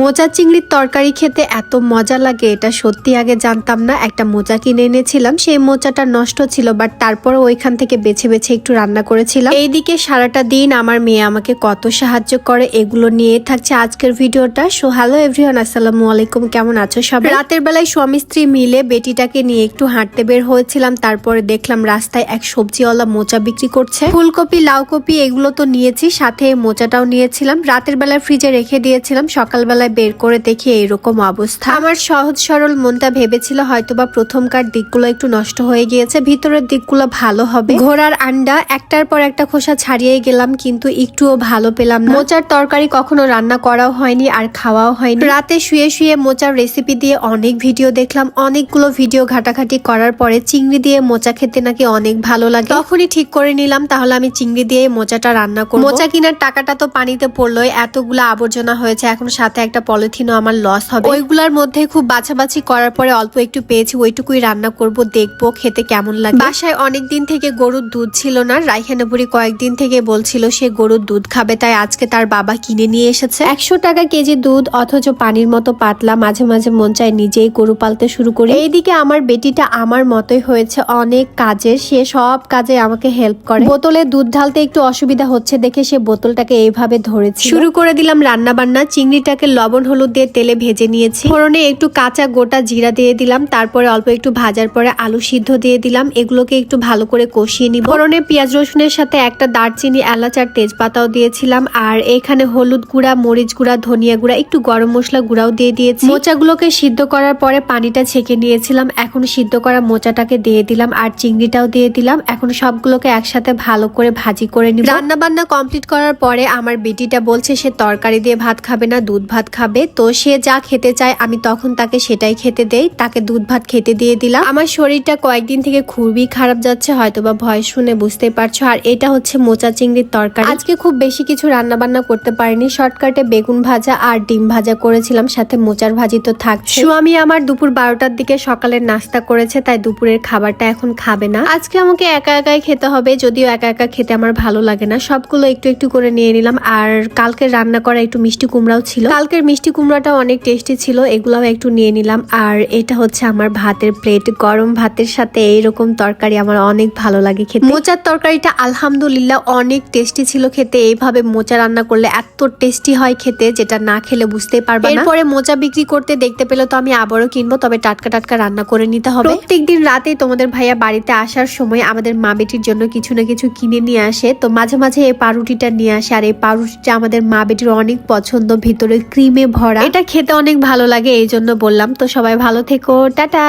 মোচা চিংড়ির তরকারি খেতে এত মজা লাগে, এটা সত্যি আগে জানতাম না। একটা মোচা কিনে এনেছিলাম, সেই মোচাটা নষ্ট ছিল বাট তারপরে ওইখান থেকে বেছে বেছে একটু রান্না করেছিলাম। এইদিকে সারাটা দিন আমার মেয়ে আমাকে কত সাহায্য করে, এগুলো নিয়ে থাকছে আজকের ভিডিওটা। সো হ্যালো এভরিওয়ান আসসালামু আলাইকুম, কেমন আছো সব রাতের বেলায় স্বামী স্ত্রী মিলে বেটিটাকে নিয়ে একটু হাঁটতে বের হয়েছিলাম, তারপরে দেখলাম রাস্তায় এক সবজিওয়ালা মোচা বিক্রি করছে। ফুলকপি, লাউকপি, এগুলো তো নিয়েছি, সাথে মোচাটাও নিয়েছিলাম। রাতের বেলায় ফ্রিজে রেখে দিয়েছিলাম সকালবেলায় বের করে দেখি এইরকম অবস্থা। আমার সহজ সরল মনটা ভেবেছিল হয়তোবা প্রথমকার দিকগুলো একটু নষ্ট হয়ে গিয়েছে, ভিতরের দিকগুলো ভালো হবে। ঘোড়ার আন্ডা, একটার পর একটা খোসা ছাড়িয়ে গেলাম, কিন্তু একটুও ভালো পেলাম না। মোচার তরকারি কখনো রান্না করাও হয়নি আর খাওয়াও হয়নি। রাতে শুয়ে শুয়ে মোচার রেসিপি দিয়ে অনেক ভিডিও দেখলাম। অনেকগুলো ভিডিও ঘাটাঘাটি করার পরে চিংড়ি দিয়ে মোচা খেতে নাকি অনেক ভালো লাগে। তখনই ঠিক করে নিলাম, তাহলে আমি চিংড়ি দিয়ে মোচাটা রান্না করব। মোচা কেনার টাকাটা তো পানিতে পড়লোই, এতগুলো আবর্জনা হয়েছে, এখন সাথে একটা পলিথিনও আমার লস হবে। ওইগুলোর মধ্যে খুব বাছাবাছি করার পরে অল্প একটু পেয়েছি, ওইটুকুই রান্না করব, দেখব খেতে কেমন লাগে। বাসায় অনেক দিন থেকে গরুর দুধ ছিল না, রাইখানা বুড়ি কয়েকদিন থেকে বলছিল সে গরুর দুধ খাবে, তাই আজকে তার বাবা কিনে নিয়ে এসেছে। একশো টাকা কেজি দুধ, অথচ পানির মতো পাতলা, মাঝে মাঝে মন চায় নিজেই গরু পালতে শুরু করি। এইদিকে আমার বেটিটা আমার মতোই হয়েছে, অনেক কাজের সে সব কাজে আমাকে হেল্প করে। বোতলে দুধ ঢালতে একটু অসুবিধা হচ্ছে দেখে সে বোতলটাকে এইভাবে ধরেছে শুরু করে দিলাম রান্না বান্না চিংড়িটাকে লবণ, হলুদ দিয়ে তেলে ভেজে নিয়েছি। ফোড়নে একটু কাঁচা গোটা জিরা দিয়ে দিলাম, তারপরে অল্প একটু ভাজার পরে আলু সিদ্ধ দিয়ে দিলাম। এগুলোকে একটু ভালো করে কষিয়ে নিব। ফোড়নে পেঁয়াজ, রসুনের সাথে একটা দারচিনি, এলাচ আর তেজপাতাও দিয়েছিলাম। আর এখানে হলুদ গুঁড়া, মরিচ গুঁড়া, ধনিয়া গুঁড়া, একটু গরম মশলা গুঁড়াও দিয়ে দিয়েছি। মোচাগুলোকে সিদ্ধ করার পরে পানিটা ছেঁকে নিয়েছিলাম। এখন সিদ্ধ করা মোচাটাকে দিয়ে দিলাম আর চিংড়িটাও দিয়ে দিলাম। এখন সবগুলোকে একসাথে ভালো করে ভাজি করে নিব। রান্না বান্না কমপ্লিট করার পরে আমার বেটিটা বলছে, সে তরকারি দিয়ে ভাত খাবে না, দুধ ভাত খাবে। তো সে যা খেতে চায়, আমি তখন তাকে সেটাই খেতে দেই। তাকে দুধ ভাত খেতে দিয়ে দিলাম। আমার শরীরটা কয়েকদিন থেকে খুবই খারাপ যাচ্ছে হয়তো বা ভয় শুনে বুঝতে পারছ। আর এটা হচ্ছে মোচা চিংড়ির তরকারি। আজকে খুব বেশি কিছু রান্না বান্না করতে পারিনি। শর্টকাটে বেগুন ভাজা আর ডিম ভাজা করেছিলাম, সাথে মোচার ভাজি তো থাকছে। স্বামী আমার দুপুর বারোটার দিকে সকালের নাস্তা করেছে, তাই দুপুরের খাবারটা এখন খাবে না। আজকে আমাকে একা একাই খেতে হবে, যদিও একা একা খেতে আমার ভালো লাগে না। সবগুলো একটু একটু করে নিয়ে নিলাম। আর কালকে রান্না করা একটু মিষ্টি কুমড়াও ছিল। কালকের মিষ্টি কুমড়াটা অনেক টেস্টি ছিল, এগুলাও একটু নিয়ে নিলাম। আর এটা হচ্ছে আমার ভাতের প্লেট গরম ভাতের সাথে এইরকম তরকারি আমার অনেক ভালো লাগে খেতে। মোচার তরকারিটা আলহামদুলিল্লাহ অনেক টেস্টি ছিল খেতে, এইভাবে মোচা রান্না করলে এত টেস্টি হয় খেতে, যেটা না খেলে বুঝতে পারবে না। এরপরে মোচা বিক্রি করতে দেখতে পেলে তো আমি আবারও কিনবো, তবে টাটকা টাটকা রান্না করে নিতে হবে। প্রত্যেকদিন রাতে তোমাদের ভাইয়া বাড়িতে আসার সময় আমাদের মা বেটির জন্য কিছু না কিছু কিনে নিয়ে আসে, তো মাঝে মাঝে এই পাউরুটিটা নিয়ে আসে। আর এই পাউরুটিটা আমাদের মা বেটির অনেক পছন্দ, ভিতরে ক্রিমে ভরা। এটা খেতে অনেক ভালো লাগে এই জন্য বললাম। তো সবাই ভালো থেকো, টাটা।